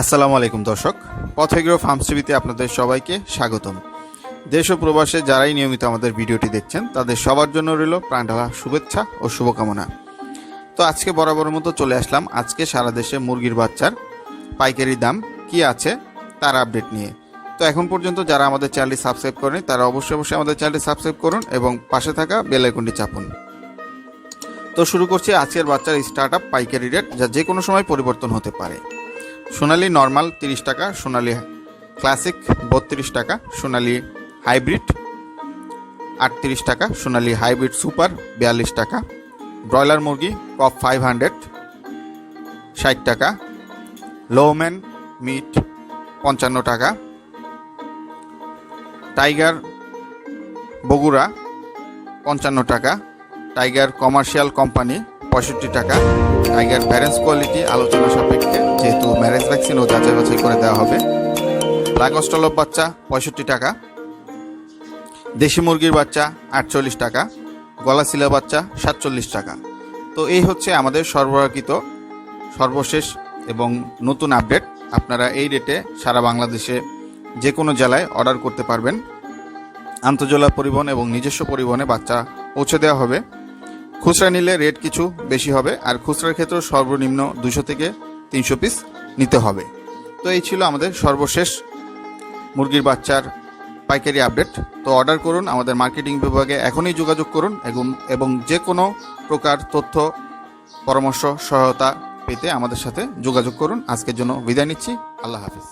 আসসালামু আলাইকুম, দর্শক। পথেগ্রো ফার্মস টিভিতে আপনাদের সবাইকে স্বাগতম। দেশ ও প্রবাসে যারাই নিয়মিত আমাদের ভিডিওটি দেখছেন, তাদের সবার জন্য রইল প্রাণঢালা শুভেচ্ছা ও শুভকামনা। তো আজকে বরাবর মতো চলে আসলাম। আজকে সারা দেশে মুরগির বাচ্চার পাইকারি দাম কি আছে তার আপডেট নিয়ে। তো এখন পর্যন্ত যারা আমাদের চ্যানেলটি সাবস্ক্রাইব করেনি, তারা অবশ্যই অবশ্যই আমাদের চ্যানেলটি সাবস্ক্রাইব করুন এবং পাশে থাকা বেল আইকনটি চাপুন। তো শুরু করছি আজকের বাচ্চার স্টার্ট আপ পাইকারি রেট যা যে কোনো সময় পরিবর্তন হতে পারে। সোনালি নর্মাল তিরিশ টাকা, সোনালি ক্লাসিক বত্রিশ টাকা, সোনালি হাইব্রিড আটত্রিশ টাকা, সোনালি হাইব্রিড সুপার বিয়াল্লিশ টাকা, ব্রয়লার মুরগি কপ ফাইভ হান্ড্রেড ষাট টাকা লোম্যান মিট পঞ্চান্ন টাকা টাইগার বগুড়া পঞ্চান্ন টাকা টাইগার কমার্শিয়াল কোম্পানি পঁয়ষট্টি টাকা টাইগার ব্যারেন্স কোয়ালিটি আলোচনা সাপেক্ষে যেহেতু ম্যারেজ ভ্যাকসিন ও যাচাই বাছাই করে দেওয়া হবে। ব্ল্যাক অস্ট্রলপ বাচ্চা, পঁয়ষট্টি টাকা। দেশি মুরগির বাচ্চা, আটচল্লিশ টাকা। গলা শিলা বাচ্চা, সাতচল্লিশ টাকা। তো এই হচ্ছে আমাদের সরবরাহকৃত সর্বশেষ এবং নতুন আপডেট। আপনারা এই রেটে সারা বাংলাদেশে যে কোনো জেলায় অর্ডার করতে পারবেন। আন্তজেলা পরিবহন এবং নিজস্ব পরিবহনে বাচ্চা পৌঁছে দেওয়া হবে। খুচরা নিলে রেট কিছু বেশি হবে, আর খুচরার ক্ষেত্রে সর্বনিম্ন দুশো থেকে তিনশো পিস নিতে হবে। তো এই ছিল আমাদের সর্বশেষ মুরগির বাচ্চার পাইকারি আপডেট তো অর্ডার করুন, আমাদের মার্কেটিং বিভাগে এখনই যোগাযোগ করুন, এবং এবং যে কোনো প্রকার তথ্য, পরামর্শ, সহায়তা পেতে আমাদের সাথে যোগাযোগ করুন। আজকের জন্য বিদায় নিচ্ছি। আল্লাহ হাফিজ।